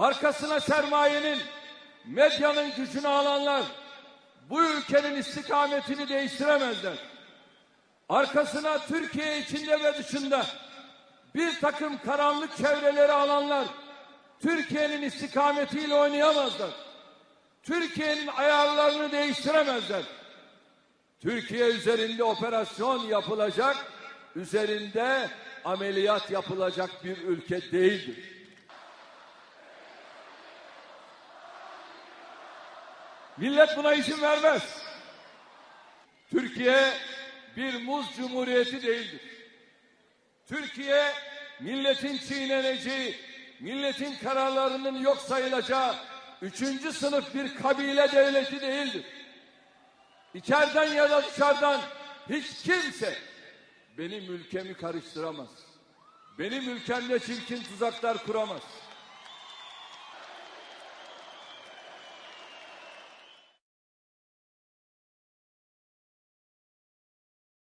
arkasına sermayenin, medyanın gücünü alanlar bu ülkenin istikametini değiştiremezler. Arkasına Türkiye içinde ve dışında bir takım karanlık çevreleri alanlar Türkiye'nin istikametiyle oynayamazlar. Türkiye'nin ayarlarını değiştiremezler. Türkiye üzerinde operasyon yapılacak, üzerinde ameliyat yapılacak bir ülke değildir. Millet buna izin vermez. Türkiye bir muz cumhuriyeti değildir. Türkiye milletin çiğneneceği, milletin kararlarının yok sayılacağı üçüncü sınıf bir kabile devleti değildir. İçeriden ya da dışarıdan hiç kimse benim ülkemi karıştıramaz. Benim ülkemde çirkin tuzaklar kuramaz.